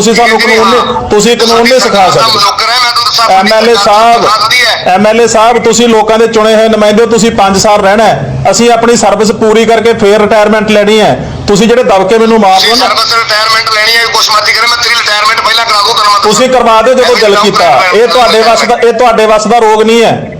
ਤੁਸੀਂ ਸਾਨੂੰ ਕਾਨੂੰਨ ਤੁਸੀਂ ਕਾਨੂੰਨ ਨਹੀਂ ਸਿਖਾ ਸਕਦੇ। ਨੌਕਰ ਹੈ ਮੈਂ ਤੁਹਾਨੂੰ ਦੱਸਾਂ ਐਮਐਲਏ ਸਾਹਿਬ ਐਮਐਲਏ ਸਾਹਿਬ ਤੁਸੀਂ ਲੋਕਾਂ ਦੇ ਚੁਣੇ ਹੋਏ ਨੁਮਾਇੰਦੇ ਹੋ ਤੁਸੀਂ 5 ਸਾਲ ਰਹਿਣਾ ਹੈ। ਅਸੀਂ ਆਪਣੀ ਸਰਵਿਸ ਪੂਰੀ ਕਰਕੇ ਫੇਰ ਰਿਟਾਇਰਮੈਂਟ ਲੈਣੀ ਹੈ। ਤੁਸੀਂ ਜਿਹੜੇ ਦਬਕੇ ਮੈਨੂੰ ਮਾਰ ਦਿਓ ਨਾ ਸਰਵਿਸ ਰਿਟਾਇਰਮੈਂਟ ਲੈਣੀ ਹੈ ਕੁਛ ਮਰਜ਼ੀ ਕਰੇ ਮੈਂ ਤੇਰੀ ਰਿਟਾਇਰਮੈਂਟ ਪਹਿਲਾਂ ਕਰਾ ਦੂੰ ਤੁਸੀਂ ਕਰਵਾ ਦਿਓ ਜਦੋਂ ਦਿਲ ਕੀਤਾ। ਇਹ ਤੁਹਾਡੇ ਵੱਸ ਦਾ ਇਹ ਤੁਹਾਡੇ ਵੱਸ ਦਾ ਰੋਗ ਨਹੀਂ ਹੈ।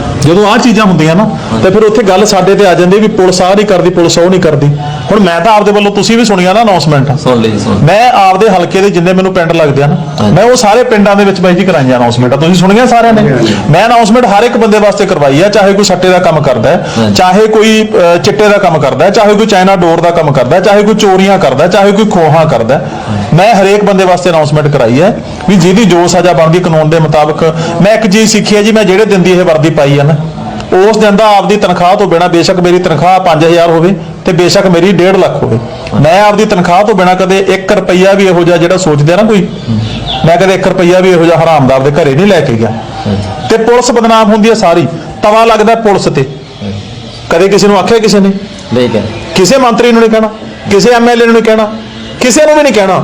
ਜਦੋਂ ਆਹ ਚੀਜ਼ਾਂ ਹੁੰਦੀਆਂ ਨਾ ਤੇ ਫਿਰ ਉੱਥੇ ਗੱਲ ਸਾਡੇ ਤੇ ਆ ਜਾਂਦੀ ਵੀ ਪੁਲਿਸ ਆਹ ਨਹੀਂ ਕਰਦੀ ਪੁਲਿਸ ਉਹ ਨਹੀਂ ਕਰਦੀ। ਹੁਣ ਮੈਂ ਤਾਂ ਆਪਦੇ ਵੱਲੋਂ ਤੁਸੀਂ ਵੀ ਸੁਣੀਆਂ ਨਾ ਅਨਾਉਂਸਮੈਂਟ ਸੁਣ ਲਈ ਸੁਣ। ਮੈਂ ਆਪਦੇ ਹਲਕੇ ਦੇ ਜਿੰਨੇ ਮੈਨੂੰ ਪਿੰਡ ਲੱਗਦੇ ਆ ਨਾ ਮੈਂ ਉਹ ਸਾਰੇ ਪਿੰਡਾਂ ਦੇ ਵਿੱਚ ਬਾਈ ਜੀ ਕਰਾਈਆਂ ਅਨਾਉਂਸਮੈਂਟਾਂ ਤੁਸੀਂ ਸੁਣੀਆਂ ਸਾਰਿਆਂ ਨੇ? ਮੈਂ ਅਨਾਉਂਸਮੈਂਟ ਹਰ ਇੱਕ ਬੰਦੇ ਵਾਸਤੇ ਕਰਵਾਈ ਆ ਚਾਹੇ ਕੋਈ ਸੱਟੇ ਦਾ ਕੰਮ ਕਰਦਾ ਹੈ। ਚਾਹੇ ਕੋਈ ਚਿੱਟੇ ਦਾ ਕੰਮ ਕਰਦਾ ਹੈ ਚਾਹੇ ਕੋਈ ਚਾਈਨਾ ਡੋਰ ਦਾ ਕੰਮ ਕਰਦਾ ਹੈ ਚਾਹੇ ਕੋਈ ਚੋਰੀਆਂ ਕਰਦਾ ਹੈ ਚਾਹੇ ਕੋਈ ਖੋਹਾਂ ਕਰਦਾ ਹੈ। ਮੈਂ ਹਰੇਕ ਬੰਦੇ ਵਾਸਤੇ ਅਨਾਉਂਸਮੈਂਟ ਕਰਾਈ ਹੈ ਵੀ ਜਿਹਦੀ ਜੋ ਸਜ਼ਾ ਬਣਦੀ ਕਾਨੂੰਨ ਦੇ ਮੁਤਾਬਕ ਮੈਂ ਇੱਕ ਚੀਜ਼ ਸਿੱਖੀ ਹੈ ਜੀ ਮੈਂ ਜਿਹੜੇ ਦਿਨ ਦੀ ਇਹ ਵਰਦੀ ਪਾਈ ਹੈ ਨਾ ਉਸ ਦਿਨ ਦਾ ਆਪਦੀ ਤਨਖਾਹ ਤੋਂ ਬਿਨਾ ਬੇਸ਼ੱਕ ਮੇਰੀ ਤਨਖਾਹ 5000 ਹੋਵੇ ਤੇ ਬੇਸ਼ੱਕ ਮੇਰੀ 1.5 ਲੱਖ ਹੋਵੇ। ਮੈਂ ਆਪਦੀ ਤਨਖਾਹ ਤੋਂ ਬਿਨਾ ਕਦੇ 1 ਰੁਪਈਆ ਵੀ ਇਹੋ ਜਿਹਾ ਜਿਹੜਾ ਸੋਚਦੇ ਆ ਨਾ ਕੋਈ ਮੈਂ ਕਦੇ 1 ਰੁਪਈਆ ਵੀ ਇਹੋ ਜਿਹਾ ਹਰਾਮ ਦਾ ਘਰੇ ਨਹੀਂ ਲੈ ਕੇ ਗਿਆ। ਤੇ ਪੁਲਿਸ ਬਦਨਾਮ ਹੁੰਦੀ ਹੈ ਸਾਰੀ ਤਵਾ ਲੱਗਦਾ ਪੁਲਿਸ ਤੇ। ਕਦੇ ਕਿਸੇ ਨੂੰ ਆਖਿਆ ਕਿਸੇ ਨੇ? ਨਹੀਂ ਕਿਸੇ ਮੰਤਰੀ ਨੂੰ ਨਹੀਂ ਕਹਿਣਾ ਕਿਸੇ ਐਮਐਲਏ ਨੂੰ ਨਹੀਂ ਕਹਿਣਾ ਕਿਸੇ ਨੂੰ ਵੀ ਨਹੀਂ ਕਹਿਣਾ।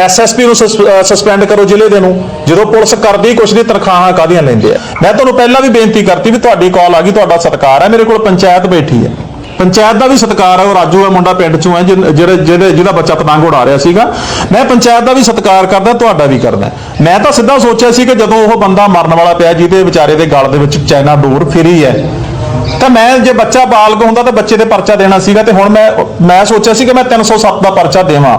ਐਸਐਸਪੀ ਨੂੰ ਸਸਪੈਂਡ ਕਰੋ ਜ਼ਿਲ੍ਹੇ ਦੇ ਨੂੰ, ਜਦੋਂ ਪੁਲਿਸ ਕਰਦੀ ਕੁਛ ਦੀ ਤਨਖਾਹਾਂ ਕਾਦੀਆਂ ਲੈਂਦੇ ਆ। ਮੈਂ ਤੁਹਾਨੂੰ ਪਹਿਲਾਂ ਵੀ ਬੇਨਤੀ ਕਰਤੀ ਵੀ ਤੁਹਾਡੀ ਕਾਲ ਆ ਗਈ, ਤੁਹਾਡਾ ਸਤਿਕਾਰ ਹੈ ਮੇਰੇ ਕੋਲ ਪੰਚਾਇਤ ਬੈਠੀ ਹੈ ਪੰਚਾਇਤ ਦਾ ਵੀ ਸਤਿਕਾਰ ਹੈ ਉਹ ਰਾਜੂ ਹੈ ਮੁੰਡਾ ਪਿੰਡ ਚੋਂ ਹੈ ਜਿਹੜੇ ਜਿਹੜੇ ਜਿਹਦਾ ਬੱਚਾ ਪਤੰਗ ਉਡਾ ਰਿਹਾ ਸੀਗਾ। ਮੈਂ ਪੰਚਾਇਤ ਦਾ ਵੀ ਸਤਿਕਾਰ ਕਰਦਾ, ਤੁਹਾਡਾ ਵੀ ਕਰਦਾ। ਮੈਂ ਤਾਂ ਸਿੱਧਾ ਸੋਚਿਆ ਸੀ ਕਿ ਜਦੋਂ ਉਹ ਬੰਦਾ ਮਰਨ ਵਾਲਾ ਪਿਆ, ਜਿਹਦੇ ਵਿਚਾਰੇ ਦੇ ਗਲ ਦੇ ਵਿੱਚ ਚਾਈਨਾ ਡੋਰ ਫਿਰੀ ਹੈ, ਤਾਂ ਮੈਂ ਜੇ ਬੱਚਾ ਬਾਲਗ ਹੁੰਦਾ ਤਾਂ ਬੱਚੇ ਤੇ ਪਰਚਾ ਦੇਣਾ ਸੀਗਾ, ਤੇ ਹੁਣ ਮੈਂ ਮੈਂ ਸੋਚਿਆ ਸੀ ਕਿ ਮੈਂ 307 ਦਾ ਪਰਚਾ ਦੇਵਾਂ।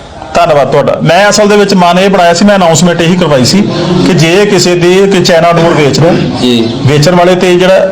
ਧੰਨਵਾਦ ਤੁਹਾਡਾ। ਮੈਂ ਅਸਲ ਦੇ ਵਿੱਚ ਮਨ ਇਹ ਬਣਾਇਆ ਸੀ ਮੈਂ ਅਨਾਉਂਸਮੈਂਟ ਇਹੀ ਕਰਵਾਈ ਸੀ ਕਿ ਜੇ ਕਿਸੇ ਦੀ ਕਿ ਚਾਈਨਾ ਡੋਰ ਵੇਚਦਾ ਜੀ। ਵੇਚਣ ਵਾਲੇ ਤੇ ਜਿਹੜਾ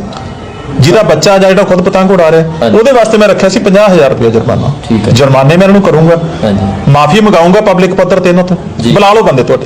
ਜਿਹਦਾ ਬੱਚਾ ਜਾਂ ਜਿਹੜਾ ਖੁਦ ਪਤੰਗ ਉਡਾ ਰਿਹਾ। ਉਹਦੇ ਵਾਸਤੇ ਮੈਂ ਰੱਖਿਆ ਸੀ 50000 ਰੁਪਏ ਜੁਰਮਾਨਾ ਠੀਕ ਹੈ। ਜੁਰਮਾਨੇ ਮੈਂ ਇਹਨਾਂ ਨੂੰ ਕਰੂੰਗਾ ਹਾਂਜੀ ਮਾਫੀ ਮੰਗਾਉਂਗਾ ਪਬਲਿਕ ਪੱਧਰ ਤੇ ਇਹਨਾਂ ਤੋਂ। ਬੁਲਾ ਲਓ ਬੰਦੇ ਤੁਹਾਡੇ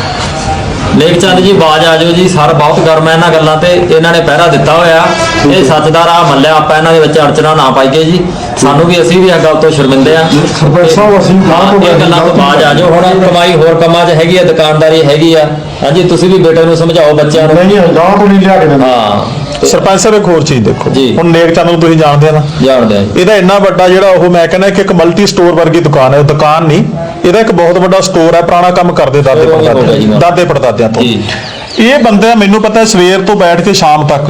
ਲੇਖ ਚੰਦ ਜੀ ਬਾਜ ਆ ਜਾਓ ਜੀ ਸਰ ਬਹੁਤ ਗਰਮ ਹੈ ਇਹਨਾਂ ਗੱਲਾਂ ਤੇ ਇਹਨਾਂ ਨੇ ਪਹਿਰਾ ਦਿੱਤਾ ਹੋਇਆ। ਇਹ ਸੱਚ ਦਾ ਰਾਹ ਮੱਲਿਆ ਆਪਾਂ ਇਹਨਾਂ ਦੇ ਵਿੱਚ ਅੜਚਣਾ ਨਾ ਪਾਈਏ ਜੀ। ਸਾਨੂੰ ਵੀ ਅਸੀਂ ਵੀ ਇਹ ਗੱਲ ਤੋਂ ਸ਼ਰਮਿੰਦੇ ਆ ਸਰਪੰਚ ਸਾਹਿਬ, ਅਸੀਂ ਹਾਂ, ਇਹ ਗੱਲਾਂ ਤੋਂ ਬਾਜ ਆ ਜਾਓ। ਹੁਣ ਕਮਾਈ ਹੋਰ ਕੰਮਾਂ 'ਚ ਹੈਗੀ ਆ ਦੁਕਾਨਦਾਰੀ ਹੈਗੀ ਆ। ਹਾਂਜੀ ਤੁਸੀਂ ਵੀ ਬੇਟੇ ਨੂੰ ਸਮਝਾਓ ਬੱਚਿਆਂ ਨੂੰ। ਨਹੀਂ ਗਾਹ ਤੋਂ ਨਹੀਂ ਲਿਆ ਕੇ ਦਿੰਦੇ। ਹਾਂ। ਤੇ ਸਰਪੰਚ ਸਾਹਿਬ ਇੱਕ ਹੋਰ ਚੀਜ਼ ਦੇਖੋ। ਜੀ। ਹੁਣ ਨੇਕ ਚੰਦ ਨੂੰ ਤੁਸੀਂ ਜਾਣਦੇ ਆ ਨਾ। ਜਾਣਦੇ ਆ ਜੀ। ਇਹਦਾ ਇੰਨਾ ਵੱਡਾ ਜਿਹੜਾ ਉਹ ਮੈਂ ਕਹਿੰਦਾ ਕਿ ਇੱਕ ਮਲਟੀ ਸਟੋਰ ਵਰਗੀ ਦੁਕਾਨ ਹੈ ਉਹ ਦੁਕਾਨ ਨਹੀਂ। ਇਹਦਾ ਇੱਕ ਬਹੁਤ ਵੱਡਾ ਸਟੋਰ ਹੈ ਪੁਰਾਣਾ ਕੰਮ ਕਰਦੇ ਦਾਦੇ ਉਹ ਵੀ ਹੋ ਗਿਆ ਜੀ ਪੜਦਾਦੇ ਨਾਲ। ਦਾਦੇ ਪੜਦਾਦਿਆਂ ਤੋਂ। ਇਹ ਬੰਦਾ ਮੈਨੂੰ ਪਤਾ ਸਵੇਰ ਤੋਂ ਬੈਠ ਕੇ ਸ਼ਾਮ ਤੱਕ।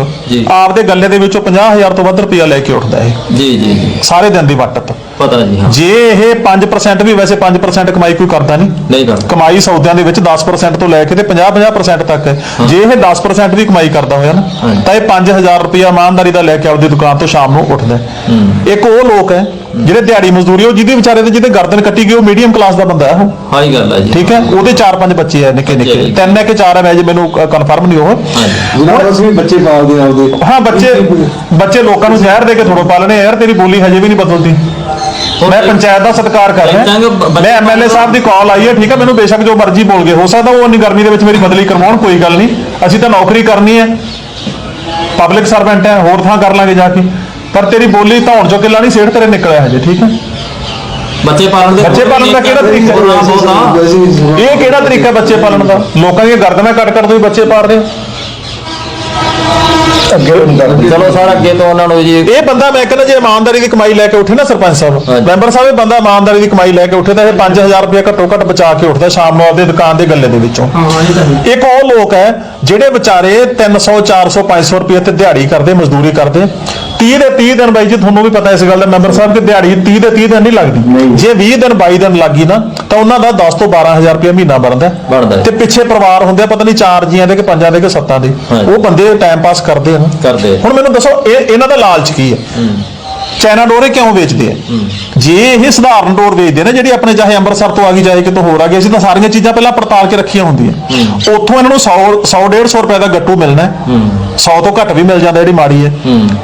ਆਪਦੇ ਗੱਲੇ ਦੇ ਵਿੱਚੋਂ 50000 ਤੋਂ ਵੱਧ ਰੁਪਇਆ ਲੈ ਕੇ ਉੱਠਦਾ ਹੈ ਜੀ ਜੀ ਸਾਰੇ ਦਿਨ ਦੀ ਵੱਟਤ ਪਤਾ ਜੀ ਹਾਂ। ਜੇ ਇਹ 5% ਵੀ ਵੈਸੇ 5% ਕਮਾਈ ਕੋਈ ਕਰਦਾ ਨਹੀਂ। ਨਹੀਂ ਕਰ ਕਮਾਈ ਸੌਦਿਆਂ ਦੇ ਵਿੱਚ 10% ਤੋਂ ਲੈ ਕੇ ਤੇ 50-50% ਤੱਕ ਹੈ। ਜੇ ਇਹ 10% ਵੀ ਕਮਾਈ ਕਰਦਾ ਹੋਇਆ ਨਾ। ਤਾਂ ਇਹ 5000 ਰੁਪਇਆ ਇਮਾਨਦਾਰੀ ਦਾ ਲੈ ਕੇ ਆਪਦੀ ਦੁਕਾਨ ਤੋਂ ਸ਼ਾਮ ਨੂੰ ਉੱਠਦਾ ਹੈ। ਇੱਕ ਉਹ ਲੋਕ ਹੈ ਜਿਹੜੇ ਦਿਹਾੜੀ ਮਜ਼ਦੂਰੀ ਉਹ ਜਿਹਦੇ ਵਿਚਾਰੇ ਤੇ ਜਿਹਦੇ ਗਰਦਨ ਕੱਟੀ ਗਈ ਉਹ ਮੀਡੀਅਮ ਕਲਾਸ ਦਾ ਬੰਦਾ ਹੈ ਉਹ। ਹਾਂ ਹੀ ਗੱਲ ਹੈ ਜੀ। ਠੀਕ ਹੈ ਉਹਦੇ 4-5 ਬੱਚੇ ਹੈ ਨਿੱਕੇ ਨਿੱਕੇ। ਤਿੰਨ ਹੈ ਕਿ ਚਾਰ ਹੈ ਮੈਂ ਜੇ ਮੈਨੂੰ ਕਨਫਰਮ ਨਹੀਂ ਉਹ ਅਸੀਂ ਬੱਚੇ ਪਾਲਦੇ ਆ ਆਪਦੇ ਹਾਂ ਬੱਚੇ ਬੱਚੇ ਲੋਕਾਂ ਨੂੰ ਜ਼ਹਿਰ ਦੇ ਕੇ ਥੋੜੋ ਪਾਲਣੇ ਆ ਯਾਰ ਤੇਰੀ ਬੋਲੀ ਹਜੇ ਵੀ ਨਹੀਂ ਬਦਲਦੀ। ਮੈਂ ਪੰਚਾਇਤ ਦਾ ਸਤਿਕਾਰ ਕਰ ਰਿਹਾ। ਮੈਂ ਐਮਐਲਏ ਸਾਹਿਬ ਦੀ ਕਾਲ ਆਈ ਹੈ ਠੀਕ ਹੈ ਮੈਨੂੰ ਬੇਸ਼ੱਕ ਜੋ ਮਰਜ਼ੀ ਬੋਲ ਗਏ ਹੋ ਸਕਦਾ ਉਹ ਇੰਨੀ ਗਰਮੀ ਦੇ ਵਿੱਚ ਮੇਰੀ ਬਦਲੀ ਕਰਵਾਉਣ ਕੋਈ ਗੱਲ ਨਹੀਂ। ਅਸੀਂ ਤਾਂ ਨੌਕਰੀ ਕਰਨੀ ਹੈ। ਪਬਲਿਕ ਸਰਵੈਂਟ ਹੈ ਹੋਰ ਥਾਂ ਕਰ ਲਾਂਗੇ ਜਾ ਕੇ। ਪਰ ਤੇਰੀ ਬੋਲੀ ਧੌਣ ਚੋਂ ਕਿੱਲਾ ਨਹੀਂ ਸੇੜ ਤੇਰੇ ਨਿਕਲਿਆ ਹਜੇ ਠੀਕ ਹੈ। ਬੱਚੇ ਪਾਲਣ ਦੇ ਬੱਚੇ ਪਾਲਣ ਦਾ ਕਿਹੜਾ ਤਰੀਕਾ? ਇਹ ਕਿਹੜਾ ਤਰੀਕਾ ਬੱਚੇ ਪਾਲਣ ਦਾ? ਲੋਕਾਂ ਦੀਆਂ ਗਰਦਨਾਂ ਕੱਟ ਕੱਟ ਤੁਸੀਂ ਬੱਚੇ ਪਾਲ ਰਹੇ ਹੋ। ਅੱਗੇ ਨਹੀਂ ਕਰਦੇ ਚਲੋ ਸਰ ਅੱਗੇ ਤੋਂ ਉਹਨਾਂ ਨੂੰ ਜੀ ਇਹ ਬੰਦਾ ਮੈਂ ਕਹਿੰਦਾ ਜੇ ਇਮਾਨਦਾਰੀ ਦੀ ਕਮਾਈ ਲੈ ਕੇ ਉੱਠੇ ਨਾ ਸਰਪੰਚ ਸਾਹਿਬ। ਮੈਂਬਰ ਸਾਹਿਬ ਇਹ ਬੰਦਾ ਇਮਾਨਦਾਰੀ ਦੀ ਕਮਾਈ ਲੈ ਕੇ ਉੱਠੇ ਤਾਂ ਇਹ 5000 ਰੁਪਏ ਘੱਟੋ ਘੱਟ ਬਚਾ ਕੇ ਉੱਠਦਾ ਸ਼ਾਮ ਨੂੰ ਆਪਦੀ ਦੁਕਾਨ ਦੇ ਗੱਲੇ ਦੇ ਵਿੱਚੋਂ। ਇੱਕ ਉਹ ਲੋਕ ਹੈ ਜਿਹੜੇ ਵਿਚਾਰੇ 300 400 500 ਰੁਪਏ ਤੇ ਦਿਹਾੜੀ ਕਰਦੇ ਮਜ਼ਦੂਰੀ ਕਰਦੇ। 30 ਦੇ 30 ਦਿਨ ਬਾਈ ਜੀ ਤੁਹਾਨੂੰ ਵੀ ਪਤਾ ਇਸ ਗੱਲ ਦਾ ਮੈਂਬਰ ਸਾਹਿਬ ਕਿ ਦਿਹਾੜੀ 30 ਦੇ 30 ਦਿਨ ਨਹੀਂ ਲੱਗਦੀ। ਜੇ 20 ਦਿਨ 22 ਦਿਨ ਲੱਗੀ ਨਾ ਤਾਂ ਉਹਨਾਂ ਦਾ 10 ਤੋਂ 12000 ਰੁਪਏ ਮਹੀਨਾ ਬਣਦਾ। ਤੇ ਪਿੱਛੇ ਪਰਿਵਾਰ ਹੁੰਦੇ ਆ ਪਤਾ ਨਹੀਂ ਚਾਰ ਜੀਆਂ ਦੇ ਕਿ ਪੰਜਾਂ ਦੇ ਕਿ ਸੱਤਾਂ ਦੇ। ਉਹ ਬੰਦੇ ਟਾਈਮ ਪਾਸ ਕਰਦੇ ਆ ਨਾ। ਕਰਦੇ ਹੁਣ ਮੈਨੂੰ ਦੱਸੋ ਇਹ ਇਹਨਾਂ ਦਾ ਲਾਲਚ ਕੀ ਹੈ। ਚਾਈਨਾ ਡੋਰ ਇਹ ਕਿਉਂ ਵੇਚਦੇ ਆ? ਜੇ ਇਹ ਸਧਾਰਨ ਡੋਰ ਵੇਚਦੇ ਨੇ ਜਿਹੜੀ ਆਪਣੇ ਚਾਹੇ ਅੰਮ੍ਰਿਤਸਰ ਤੋਂ ਆ ਗਈ ਚਾਹੇ ਕਿਤੋਂ ਹੋਰ ਆ ਗਈ ਅਸੀਂ ਤਾਂ ਸਾਰੀਆਂ ਚੀਜ਼ਾਂ ਪਹਿਲਾਂ ਪੜਤਾਲ ਕੇ ਰੱਖੀਆਂ ਹੁੰਦੀਆਂ। ਉੱਥੋਂ ਇਹਨਾਂ ਨੂੰ 100 100 150 ਰੁਪਏ ਦਾ ਗੱਟੂ ਮਿਲਣਾ ਹੈ। 100 ਤੋਂ ਘੱਟ ਵੀ ਮਿਲ ਜਾਂਦਾ ਜਿਹੜੀ ਮਾੜੀ ਹੈ।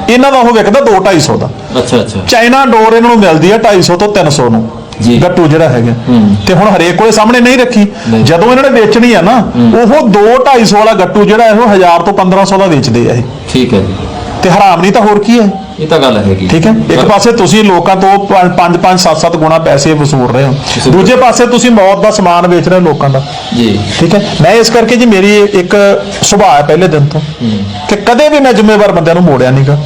ਇਹਨਾਂ ਦਾ ਉਹ ਵਿਕਦਾ 2 250 ਦਾ। ਅੱਛਾ ਅੱਛਾ। ਚਾਈਨਾ ਡੋਰ ਇਹਨਾਂ ਨੂੰ ਮਿਲਦੀ ਹੈ 250 ਤੋਂ 300 ਨੂੰ ਜੀ। ਗੱਟੂ ਜਿਹੜਾ ਹੈਗਾ। ਤੇ ਹੁਣ ਹਰੇਕ ਕੋਲੇ ਸਾਹਮਣੇ ਨਹੀਂ ਰੱਖੀ। ਜਦੋਂ ਇਹਨਾਂ ਨੇ ਵੇਚਣੀ ਆ ਨਾ ਉਹ 2 250 ਵਾਲਾ ਗੱਟੂ ਜਿਹੜਾ ਇਹੋ 1000 ਤੋਂ 1500 ਦਾ ਵੇਚਦੇ ਆ ਇਹ। ਠੀਕ ਹੈ ਜੀ। ਤੇ ਹਰਾਮ ਨਹੀਂ ਤਾਂ ਹੋਰ ਕੀ ਹੈ? ਇਹ ਤਾਂ ਗੱਲ ਹੈਗੀ। ਠੀਕ ਹੈ? ਇੱਕ ਪਾਸੇ ਤੁਸੀਂ ਲੋਕਾਂ ਤੋਂ 5 5 7 7 ਗੁਣਾ ਪੈਸੇ ਵਸੂਲ ਰਹੇ ਹੋ। ਦੂਜੇ ਪਾਸੇ ਤੁਸੀਂ ਮੌਤ ਦਾ ਸਮਾਨ ਵੇਚ ਰਹੇ ਹੋ ਲੋਕਾਂ ਦਾ। ਜੀ। ਠੀਕ ਹੈ? ਮੈਂ ਇਸ ਕਰਕੇ ਜੀ ਮੇਰੀ ਇੱਕ ਸੁਭਾਅ ਹੈ ਪਹਿਲੇ ਦਿਨ ਤੋਂ ਕਿ ਕਦੇ ਵੀ ਮੈਂ ਜ਼ਿੰਮੇਵਾਰ ਬੰਦਿਆਂ ਨੂੰ ਮੋੜਿਆ ਨਹੀਂਗਾ।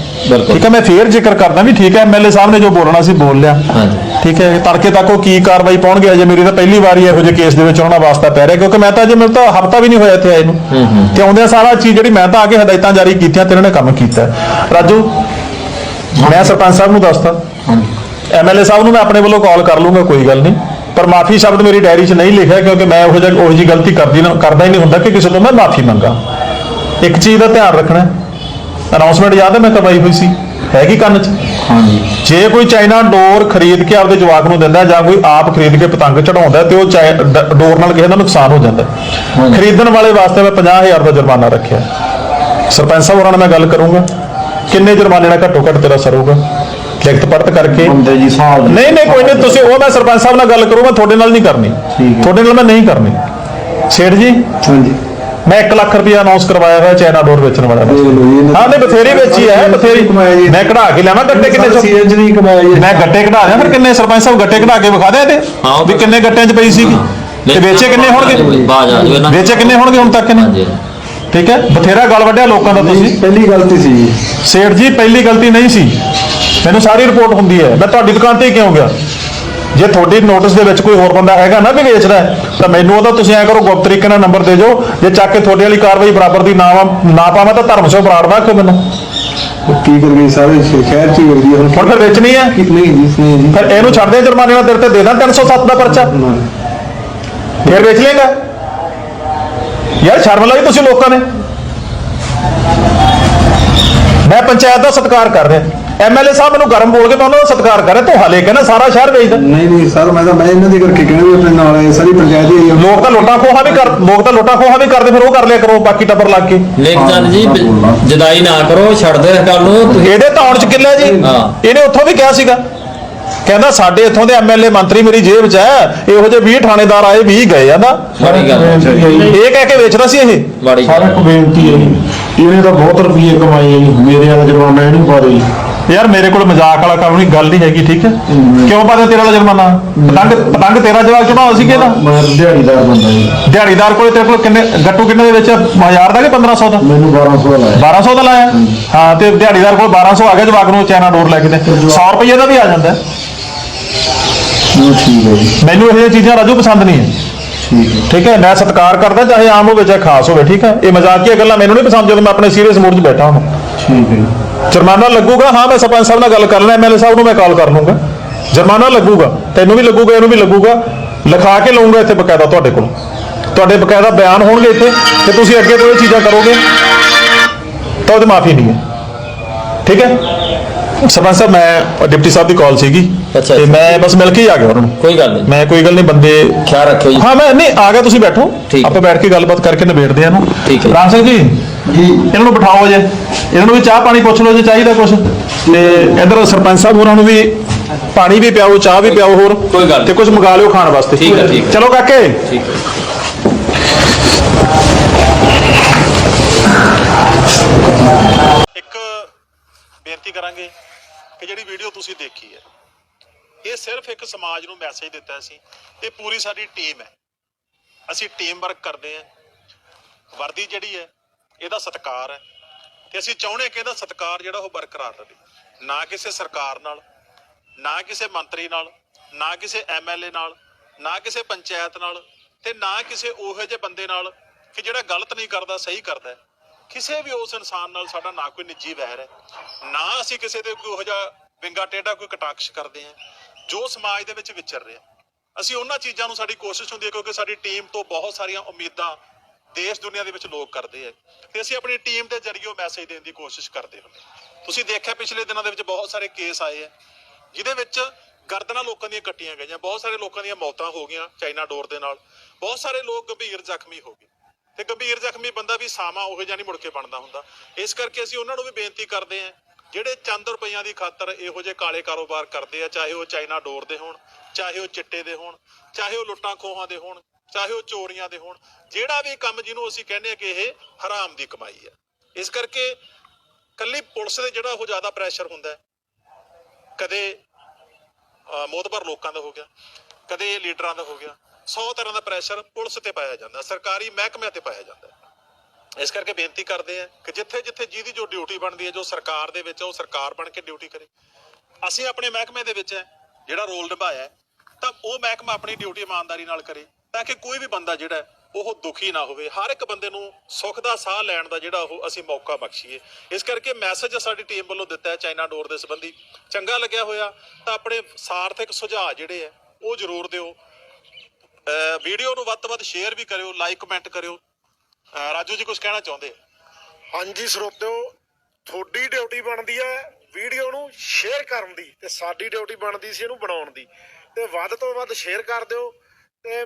ਠੀਕ ਹੈ ਮੈਂ ਫੇਰ ਜ਼ਿਕਰ ਕਰਦਾ ਵੀ ਠੀਕ ਹੈ ਐਮਐਲਏ ਸਾਹਿਬ ਨੇ ਜੋ ਬੋਲਣਾ ਸੀ ਬੋਲ ਲਿਆ। ਠੀਕ ਹੈ ਤੜਕੇ ਤੱਕ ਉਹ ਕੀ ਕਾਰਵਾਈ ਪਾਉਣਗੇ ਅਜੇ ਮੇਰੀ ਤਾਂ ਪਹਿਲੀ ਵਾਰੀ ਇਹੋ ਜਿਹੇ ਕੇਸ ਦੇ ਵਿੱਚ ਆਉਣਾ ਵਾਸਤਾ ਪੈ ਰਿਹਾ ਕਿਉਂਕਿ ਮੈਂ ਤਾਂ ਅਜੇ ਮੈਨੂੰ ਤਾਂ ਹਫਤਾ ਵੀ ਨਹੀਂ ਹੋਇਆ ਇੱਥੇ ਆਏ ਨੂੰ। ਤੇ ਆਉਂਦਿਆਂ ਸਾਰਾ ਚੀਜ਼ ਜਿਹੜੀ ਮੈਂ ਤਾਂ ਆ ਕੇ ਹਦਾਇਤਾਂ ਜਾਰੀ ਕੀਤੀਆਂ ਤੇ ਇਹਨਾਂ ਨੇ ਕੰਮ ਕੀਤਾ। ਰਾਜੂ ਮੈਂ ਸਰਪੰਚ ਸਾਹਿਬ ਨੂੰ ਦੱਸਤਾ ਐਮਐਲਏ ਸਾਹਿਬ ਨੂੰ ਮੈਂ ਆਪਣੇ ਵੱਲੋਂ ਕਾਲ ਕਰ ਲੂੰਗਾ ਕੋਈ ਗੱਲ ਨਹੀਂ। ਪਰ ਮਾਫੀ ਸ਼ਬਦ ਮੇਰੀ ਡਾਇਰੀ 'ਚ ਨਹੀਂ ਲਿਖਿਆ ਕਿਉਂਕਿ ਮੈਂ ਉਹੋ ਜਿਹੀ ਗਲਤੀ ਕਰਦੀ ਨਾ ਕਰਦਾ ਹੀ ਨਹੀਂ ਹੁੰਦਾ ਕਿ ਕਿਸੇ ਤੋਂ ਮੈਂ ਮਾਫੀ ਮੰਗਾ। ਇੱਕ ਚੀਜ਼ ਦਾ ਧਿਆਨ ਰੱਖਣਾ ਅਨਾਉਂਸਮੈਂਟ ਯਾਦ ਹੈ ਮੈਂ ਕਰਵਾਈ ਹੋਈ ਸੀ। ਹੈਗੀ ਕੰਨ 'ਚ? ਹਾਂਜੀ। ਜੇ ਕੋਈ ਚਾਈਨਾ ਡੋਰ ਖਰੀਦ ਕੇ ਆਪਦੇ ਜਵਾਕ ਨੂੰ ਦਿੰਦਾ ਜਾਂ ਕੋਈ ਆਪ ਖਰੀਦ ਕੇ ਪਤੰਗ ਚੜਾਉਂਦਾ ਤੇ ਉਹ ਚਾਈ- ਡ- ਡੋਰ ਨਾਲ ਕਿਸੇ ਦਾ ਨੁਕਸਾਨ ਹੋ ਜਾਂਦਾ ਖਰੀਦਣ ਵਾਲੇ ਵਾਸਤੇ ਮੈਂ 50000 ਦਾ ਜੁਰਮਾਨਾ ਰੱਖਿਆ ਸਰਪੰਚ ਸਾਹਿਬ ਹੋਰਾਂ ਨਾਲ ਮੈਂ ਗੱਲ ਕਰੂੰਗਾ। ਕਿੰਨੇ ਜੁਰਮਾਨੇ ਨਾਲ ਘੱਟੋ ਘੱਟ ਤੇਰਾ ਸਰੂਗਾ ਲਿਖਤ ਪੜਤ ਕਰਕੇ। ਬੰਦੇ ਜੀ ਸਾਲ ਨਹੀਂ ਨਹੀਂ ਕੋਈ ਨਹੀਂ ਤੁਸੀਂ ਉਹ ਮੈਂ ਸਰਪੰਚ ਸਾਹਿਬ ਨਾਲ ਗੱਲ ਕਰੂੰਗਾ ਤੁਹਾਡੇ ਨਾਲ ਨਹੀਂ ਕਰਨੀ। ਠੀਕ ਹੈ। ਤੁਹਾਡੇ ਨਾਲ ਮੈਂ ਨਹੀਂ ਕਰਨੀ। ਸੇਠ ਜੀ? ਹਾਂਜੀ। ਮੈਂ 1 ਲੱਖ ਰੁਪਇਆ ਅਨਾਉਂਸ ਕਰਵਾਇਆ ਹੋਇਆ ਚਾਈਨਾ ਡੋਰ ਵੇਚਣ ਵਾਲਾ ਦੇਖ ਲਓ ਜੀ ਇਹਨਾਂ- ਹਾਂ ਨਹੀਂ ਬਥੇਰੀ ਵੇਚੀ ਹੈ ਬਥੇਰੀ। ਕਮਾਇਆ ਜੀ। ਮੈਂ ਕਢਾ ਕੇ ਲਿਆਵਾਂ ਗੱਟੇ ਕਿੰਨੇ ਚ ਨਹੀਂ ਕਮਾਇਆ ਜੀ ਮੈਂ ਗੱਟੇ ਕਢਾ ਦਿਆਂ ਫਿਰ ਕਿੰਨੇ ਸਰਪੰਚ ਸਾਹਿਬ ਗੱਟੇ ਕਢਾ ਕੇ ਵਿਖਾ ਦਿਆਂ ਤੇ ਹਾਂ, ਉਹ ਵੀ ਕਿੰਨੇ ਗੱਟਿਆਂ 'ਚ ਪਈ ਸੀਗੀ? ਤੇ ਵੇਚੇ ਕਿੰਨੇ ਹੋਣਗੇ? ਵੇਚੇ ਕਿੰਨੇ ਹੋਣਗੇ ਹੁਣ ਤੱਕ ਹਾਂਜੀ। ਨੇ ਠੀਕ ਹੈ ਬਥੇਰਾ ਗਲ ਵੱਢਿਆ ਲੋਕਾਂ ਦਾ ਤੁਸੀਂ। ਪਹਿਲੀ ਗਲਤੀ ਸੀ ਜੀ। ਸੇਠ ਜੀ ਪਹਿਲੀ ਗਲਤੀ ਨਹੀਂ ਸੀ। ਮੈਨੂੰ ਸਾਰੀ ਰਿਪੋਰਟ ਹੁੰਦੀ ਹੈ। ਮੈਂ ਤੁਹਾਡੀ ਦੁਕਾਨ ਤੇ ਕਿਉਂ ਗਿਆ? ਜੇ ਤੁਹਾਡੀ ਨੋਟਿਸ ਦੇ ਵਿੱਚ ਕੋਈ ਹੋਰ ਬੰਦਾ ਹੈਗਾ ਨਾ ਵੀ ਵੇਚਦਾ ਤਾਂ ਮੈਨੂੰ ਉਹਦਾ ਤੁਸੀਂ ਐ ਕਰੋ ਗੁਪਤ ਤਰੀਕੇ ਨਾਲ ਨੰਬਰ ਦੇ ਦਿਓ ਜੇ ਚੱਕ ਕੇ ਤੁਹਾਡੇ ਵਾਲੀ ਕਾਰਵਾਈ ਬਰਾਬਰ ਦੀ ਨਾ ਨਾ ਪਾਵਾਂ ਤਾਂ ਧਰਮ ਸੋ ਬਰਾੜਦਾ ਕਿ ਮੈਨੂੰ। ਕੀ ਕਰ ਗਈ ਸਾਰੇ ਸ਼ਹਿਰ ਚ ਹੀ ਕਰਦੀ ਹੁਣ। ਫਿਰ ਵੇਚਣੀ ਹੈ ਨਹੀਂ ਨਹੀਂ ਜੀ ਫਿਰ ਇਹਨੂੰ ਛੱਡ ਦੇ ਜੁਰਮਾਨੇ ਨਾਲ ਤੇਰੇ ਤੇ ਦੇ ਦਾਂ 307 ਦਾ ਪਰਚਾ। ਫਿਰ ਵੇਚ ਲੇਗਾ ਯਾਰ ਸ਼ਰਮ ਲਾਈ ਤੁਸੀਂ ਲੋਕਾਂ ਨੇ। ਮੈਂ ਪੰਚਾਇਤ ਦਾ ਸਤਿਕਾਰ ਕਰ ਰਿਹਾ। ਐਮਐਲਏ ਸਾਹਿਬ ਮੈਨੂੰ ਗਰਮ ਬੋਲ ਕੇ ਮੈਂ ਉਹਨਾਂ ਦਾ ਸਤਿਕਾਰ ਕਰ ਰਿਹਾ ਤੂੰ ਹਲੇ ਕਹਿੰਦਾ ਸਾਰਾ ਸ਼ਹਿਰ ਵੇਚਦਾ ਨਹੀਂ ਨਹੀਂ ਸਰ ਮੈਂ ਤਾਂ ਮੈਂ ਇਹਨਾਂ ਦੇ ਕਰਕੇ ਕਹਿਣਾ ਵੀ ਆਪਣੇ ਨਾਲ ਆਏ ਸਾਰੀ ਪੰਚਾਇਤ ਹੀ ਆਈ ਆ। ਲੋਕ ਤਾਂ ਲੁੱਟਾਂ ਖੋਹਾਂ ਵੀ ਕਰ ਲੋਕ ਤਾਂ ਲੁੱਟਾਂ ਖੋਹਾਂ ਵੀ ਕਰਦੇ ਫਿਰ ਉਹ ਕਰ ਲਿਆ ਕਰੋ ਬਾਕੀ ਟੱਬਰ ਲੱਗ ਕੇ। ਲੇਖ ਚੰਦ ਜੀ ਜਦਾਈ ਨਾ ਕਰੋ ਛੱਡ ਦਿਓ ਇਸ ਗੱਲ ਨੂੰ ਤੁਸੀਂ ਇਹਦੇ ਧੌਣ ਚ ਕਿੱਲਾ ਜੀ। ਇਹਨੇ ਉੱਥੋਂ ਵੀ ਕਿਹਾ ਸੀਗਾ। ਕਹਿੰਦਾ ਸਾਡੇ ਇੱਥੋਂ ਦੇ ਐਮਐਲਏ ਮੰਤਰੀ ਮੇਰੀ ਜੇਬ 'ਚ ਹੈ ਇਹੋ ਜਿਹੇ 20 ਥਾਣੇਦਾਰ ਆਏ 20 ਗਏ ਆ ਨਾ। ਬੜੀ ਗੱਲ। ਇਹ ਕਹਿ ਕੇ ਵੇਚਦਾ ਸੀ ਇਹ? ਸਾਰਾ ਇੱਕ ਬੇਨਤੀ ਹੈ ਜੀ। ਇਹਨੇ ਤਾਂ ਬਹੁਤ ਰੁਪਏ ਕਮਾਏ ਆ ਜੀ। ਮੇਰੇ ਵਾਲਾ ਜੁਰਮਾਨਾ ਇਹਨੂੰ ਪਾ ਦਿਓ ਜੀ ਯਾਰ ਮੇਰੇ ਕੋਲ ਮਜ਼ਾਕ ਵਾਲਾ ਕੰਮ ਨਹੀਂ ਗੱਲ ਨਹੀਂ ਹੈਗੀ ਠੀਕ ਹੈ? ਕਿਉਂ ਪਾਦੇ ਤੇਰਾ ਵਾਲਾ ਜੁਰਮਾਨਾ? ਪਤੰਗ ਪਤੰਗ ਤੇਰਾ ਜਵਾਬ ਚੜਾਉਣਾ ਸੀ ਕਿਹਦਾ ਮੈਂ ਦਿਹਾੜੀਦਾਰ ਬੰਦਾ ਜੀ। ਦਿਹਾੜੀਦਾਰ ਕੋਲੇ ਤੇਰੇ ਕੋਲ ਕਿੰਨੇ ਗੱਟੂ ਕਿੰਨੇ ਦੇ ਵਿੱਚ? 1000 ਦਾ ਕਿ 1500 ਦਾ? ਮੈਨੂੰ 1200 ਲਾਇਆ। 1200 ਦਾ ਲਾਇਆ? ਹਾਂ ਤੇ ਦਿਹਾੜੀਦਾਰ ਕੋਲ 1200 ਆ ਗਿਆ ਜਵਾਕ ਨੂੰ ਚਾਈਨਾ ਡੋਰ ਲੈ ਕੇ ਦੇ 100 ਰੁਪਏ ਦਾ ਵੀ ਆ ਜਾਂਦਾ। ਮੈਨੂੰ ਇਹ ਚੀਜ਼ਾਂ ਰਾਜੂ ਪਸੰਦ ਨਹੀਂ ਹੈ। ਠੀਕ ਹੈ। ਮੈਂ ਸਤਿਕਾਰ ਕਰਦਾ ਚਾਹੇ ਆਮ ਹੋਵੇ ਚਾਹੇ ਖਾਸ ਹੋਵੇ ਠੀਕ ਹੈ? ਇਹ ਮਜ਼ਾਕੀਆ ਗੱਲਾਂ ਮੈਨੂੰ ਨਹੀਂ ਪਸੰਦ ਜਦੋਂ ਮੈਂ ਆਪਣੇ ਸੀਰੀਅਸ ਮੂਡ 'ਚ ਬੈਠਾ ਹਾਂ ਠੀਕ ਹੈ ਜੁਰਮਾਨਾ ਲੱਗੂਗਾ ਹਾਂ ਮੈਂ ਸਰਪੰਚ ਸਾਹਿਬ ਨਾਲ ਗੱਲ ਕਰ ਲੈਣਾ ਐਮਐਲਏ ਸਾਹਿਬ ਨੂੰ ਮੈਂ ਕਾਲ ਕਰ ਲੂੰਗਾ। ਜੁਰਮਾਨਾ ਲੱਗੂਗਾ ਤੈਨੂੰ ਵੀ ਲੱਗੂਗਾ ਇਹਨੂੰ ਵੀ ਲੱਗੂਗਾ ਲਿਖਾ ਕੇ ਲਊਂਗਾ ਇੱਥੇ ਬਕਾਇਦਾ ਤੁਹਾਡੇ ਕੋਲ। ਤੁਹਾਡੇ ਬਕਾਇਦਾ ਬਿਆਨ ਹੋਣਗੇ ਇੱਥੇ ਤੇ ਤੁਸੀਂ ਅੱਗੇ ਤੋਂ ਇਹ ਚੀਜ਼ਾਂ ਕਰੋਗੇ ਤਾਂ ਉਹਦੀ ਮਾਫੀ ਨਹੀਂ ਹੈ। ਠੀਕ ਹੈ? ਸਰਪੰਚ ਸਾਹਿਬ ਮੈਂ ਡਿਪਟੀ ਸਾਹਿਬ ਦੀ ਕਾਲ ਸੀਗੀ ਤੇ। ਮੈਂ ਬਸ ਮਿਲ ਕੇ ਹੀ ਆ ਗਿਆ ਉਹਨਾਂ ਨੂੰ। ਕੋਈ ਗੱਲ ਨਹੀਂ। ਮੈਂ ਕੋਈ ਗੱਲ ਨਹੀਂ ਬੰਦੇ ਖਿਆਲ ਰੱਖਿਓ ਜੀ। ਹਾਂ ਮੈਂ ਨਹੀਂ ਆ ਗਿਆ ਤੁਸੀਂ ਬੈਠੋ। ਆਪਾਂ ਬੈਠ ਕੇ ਗੱਲਬਾਤ ਕਰਕੇ ਨਿਬੇੜਦੇ ਆ ਨਾ। ਠੀਕ ਹੈ। ਰਾਮ ਸਿੰਘ ਜੀ ਜੀ। ਇਹਨਾਂ ਨੂੰ ਬਿਠਾਓ ਜੇ। ਇਹਨਾਂ ਨੂੰ ਵੀ ਚਾਹ ਪਾਣੀ ਪੁੱਛ ਲਓ ਜੇ ਚਾਹੀਦਾ ਕੁਝ ਤੇ ਇਧਰ ਸਰਪੰਚ ਸਾਹਿਬ ਹੋਰਾਂ ਨੂੰ ਵੀ ਪਾਣੀ ਵੀ ਪਿਆਓ ਚਾਹ ਵੀ ਪਿਆਓ ਹੋਰ। ਕੋਈ ਗੱਲ ਤੇ ਕੁਝ ਮੰਗਾ ਲਿਓ ਖਾਣ ਵਾਸਤੇ। ਠੀਕ ਹੈ, ਠੀਕ। ਚਲੋ ਕਾਕੇ। ਠੀਕ ਇੱਕ ਬੇਨਤੀ ਕਰਾਂਗੇ ਕਿ ਜਿਹੜੀ ਵੀਡੀਓ ਤੁਸੀਂ ਦੇਖੀ ਹੈ ਇਹ ਸਿਰਫ ਇੱਕ ਸਮਾਜ ਨੂੰ ਮੈਸੇਜ ਦਿੱਤਾ ਸੀ। ਇਹ ਪੂਰੀ ਸਾਡੀ ਟੀਮ ਹੈ। ਅਸੀਂ ਟੀਮ ਵਰਕ ਕਰਦੇ ਹਾਂ। ਵਰਦੀ ਜਿਹੜੀ ਹੈ ਇਹਦਾ ਸਤਿਕਾਰ ਹੈ। ਤੇ ਅਸੀਂ ਚਾਹੁੰਦੇ ਹਾਂ ਕਿ ਇਹਦਾ ਸਤਿਕਾਰ ਜਿਹੜਾ ਉਹ ਬਰਕਰਾਰ ਰਹੇ। ਨਾ ਕਿਸੇ ਸਰਕਾਰ ਨਾਲ, ਨਾ ਕਿਸੇ ਮੰਤਰੀ ਨਾਲ, ਨਾ ਕਿਸੇ ਐਮਐਲਏ ਨਾਲ, ਨਾ ਕਿਸੇ ਪੰਚਾਇਤ ਨਾਲ ਤੇ ਨਾ ਕਿਸੇ ਉਹੋ ਜਿਹੇ ਬੰਦੇ ਨਾਲ ਕਿ ਜਿਹੜਾ ਗਲਤ ਨਹੀਂ ਕਰਦਾ, ਸਹੀ ਕਰਦਾ ਕਿਸੇ ਵੀ ਉਸ ਇਨਸਾਨ ਨਾਲ ਸਾਡਾ ਨਾ ਕੋਈ ਨਿੱਜੀ ਵੈਰ ਹੈ। ਨਾ ਅਸੀਂ ਕਿਸੇ ਦੇ ਕੋਈ ਉਹੋ ਜਿਹਾ ਵਿੰਗਾ ਟੇਢਾ ਕੋਈ ਕਟਾਕਸ਼ ਕਰਦੇ ਹਾਂ, ਜੋ ਸਮਾਜ ਦੇ ਵਿੱਚ ਵਿਚਰ ਰਿਹਾ। ਅਸੀਂ ਉਹਨਾਂ ਚੀਜ਼ਾਂ ਨੂੰ ਸਾਡੀ ਕੋਸ਼ਿਸ਼ ਹੁੰਦੀ ਹੈ ਕਿਉਂਕਿ ਸਾਡੀ ਟੀਮ ਤੋਂ ਬਹੁਤ ਸਾਰੀਆਂ ਉਮੀਦਾਂ ਦੇਸ਼ ਦੁਨੀਆ ਦੇ ਵਿੱਚ ਲੋਕ ਕਰਦੇ ਆ। ਤੇ ਅਸੀਂ ਆਪਣੀ ਟੀਮ ਦੇ ਜ਼ਰੀਏ ਮੈਸੇਜ ਦੇਣ ਦੀ ਕੋਸ਼ਿਸ਼ ਕਰਦੇ ਹੁੰਦੇ ਤੁਸੀਂ ਦੇਖਿਆ ਪਿਛਲੇ ਦਿਨਾਂ ਦੇ ਵਿੱਚ ਬਹੁਤ ਸਾਰੇ ਕੇਸ ਆਏ ਆ, ਜਿਹਦੇ ਵਿੱਚ ਗਰਦਨਾਂ ਲੋਕਾਂ ਦੀਆਂ ਕੱਟੀਆਂ ਗਈਆਂ, ਬਹੁਤ ਸਾਰੇ ਲੋਕਾਂ ਦੀਆਂ ਮੌਤਾਂ ਹੋ ਗਈਆਂ ਚਾਈਨਾ ਡੋਰ ਦੇ ਨਾਲ। ਬਹੁਤ ਸਾਰੇ ਲੋਕ ਗੰਭੀਰ ਜ਼ਖਮੀ ਹੋ ਗਏ। ਤੇ ਗੰਭੀਰ ਜ਼ਖਮੀ ਬੰਦਾ ਵੀ ਸਾਮਾ ਉਹੋ ਜਿਹਾ ਨਹੀਂ ਮੁੜ ਕੇ ਬਣਦਾ ਹੁੰਦਾ। ਇਸ ਕਰਕੇ ਅਸੀਂ ਉਹਨਾਂ ਨੂੰ ਵੀ ਬੇਨਤੀ ਕਰਦੇ ਹਾਂ ਜਿਹੜੇ ਚੰਦ ਰੁਪਈਆਂ ਦੀ ਖਾਤਰ ਇਹੋ ਜਿਹੇ ਕਾਲੇ ਕਾਰੋਬਾਰ ਕਰਦੇ ਆ, ਚਾਹੇ ਉਹ ਚਾਈਨਾ ਡੋਰ ਦੇ ਹੋਣ, ਚਾਹੇ ਉਹ ਚਿੱਟੇ ਦੇ ਹੋਣ, ਚਾਹੇ ਉਹ ਲੁੱਟਾਂ ਖੋਹਾਂ ਦੇ ਹੋਣ ਚਾਹੇ ਉਹ ਚੋਰੀਆਂ ਦੇ ਹੋਣ, ਜਿਹੜਾ ਵੀ ਕੰਮ ਜਿਹਨੂੰ ਅਸੀਂ ਕਹਿੰਦੇ ਆ ਕਿ ਇਹ ਹਰਾਮ ਦੀ ਕਮਾਈ ਹੈ। ਇਸ ਕਰਕੇ ਕੱਲੀ ਪੁਲਿਸ ਦੇ ਜਿਹੜਾ ਉਹ ਜ਼ਿਆਦਾ ਪ੍ਰੈਸ਼ਰ ਹੁੰਦਾ ਕਦੇ, ਅਹ ਮੋਤਬਰ ਲੋਕਾਂ ਦਾ ਹੋ ਗਿਆ, ਕਦੇ ਲੀਡਰਾਂ ਦਾ ਹੋ ਗਿਆ। 100 ਤਰ੍ਹਾਂ ਦਾ ਪ੍ਰੈਸ਼ਰ ਪੁਲਿਸ ਤੇ ਪਾਇਆ ਜਾਂਦਾ ਸਰਕਾਰੀ ਮਹਿਕਮਿਆਂ ਤੇ ਪਾਇਆ ਜਾਂਦਾ ਇਸ ਕਰਕੇ ਬੇਨਤੀ ਕਰਦੇ ਆ ਕਿ ਜਿੱਥੇ ਜਿੱਥੇ ਜਿਹਦੀ ਜੋ ਡਿਊਟੀ ਬਣਦੀ ਹੈ, ਜੋ ਸਰਕਾਰ ਦੇ ਵਿੱਚ ਉਹ ਸਰਕਾਰ ਬਣ ਕੇ ਡਿਊਟੀ ਕਰੇ। ਅਸੀਂ ਆਪਣੇ ਮਹਿਕਮੇ ਦੇ ਵਿੱਚ ਹੈ, ਜਿਹੜਾ ਰੋਲ ਨਿਭਾਇਆ ਤਾਂ ਉਹ ਮਹਿਕਮਾ ਆਪਣੀ ਡਿਊਟੀ ਇਮਾਨਦਾਰੀ ਨਾਲ ਕਰੇ। ਤਾਂ ਕਿ ਕੋਈ ਵੀ ਬੰਦਾ ਜਿਹੜਾ ਉਹ ਦੁਖੀ ਨਾ ਹੋਵੇ। ਹਰ ਇੱਕ ਬੰਦੇ ਨੂੰ ਸੁੱਖ ਦਾ ਸਾਹ ਲੈਣ ਦਾ ਜਿਹੜਾ ਉਹ ਅਸੀਂ ਮੌਕਾ ਬਖਸ਼ੀਏ। ਇਸ ਕਰਕੇ ਮੈਸੇਜ ਸਾਡੀ ਟੀਮ ਵੱਲੋਂ ਦਿੱਤਾ ਹੈ ਚਾਈਨਾ ਡੋਰ ਦੇ ਸੰਬੰਧੀ। ਚੰਗਾ ਲੱਗਿਆ ਹੋਇਆ, ਤਾਂ ਆਪਣੇ ਸਾਰਥਕ ਸੁਝਾਅ ਜਿਹੜੇ ਹੈ, ਉਹ ਜ਼ਰੂਰ ਦਿਓ। ਵੀਡੀਓ ਨੂੰ ਵੱਧ ਤੋਂ ਵੱਧ ਸ਼ੇਅਰ ਵੀ ਕਰਿਓ ਲਾਈਕ ਕਮੈਂਟ ਕਰਿਓ। ਰਾਜੂ ਜੀ ਕੁਝ ਕਹਿਣਾ ਚਾਹੁੰਦੇ ਹਾਂਜੀ ਸਰੋਤਿਓ ਤੁਹਾਡੀ ਡਿਊਟੀ ਬਣਦੀ ਹੈ ਵੀਡੀਓ ਨੂੰ ਸ਼ੇਅਰ ਕਰਨ ਦੀ ਤੇ ਸਾਡੀ ਡਿਊਟੀ ਬਣਦੀ ਸੀ ਇਹਨੂੰ ਬਣਾਉਣ ਦੀ। ਤੇ ਵੱਧ ਤੋਂ ਵੱਧ ਸ਼ੇਅਰ ਕਰ ਦਿਓ ਤੇ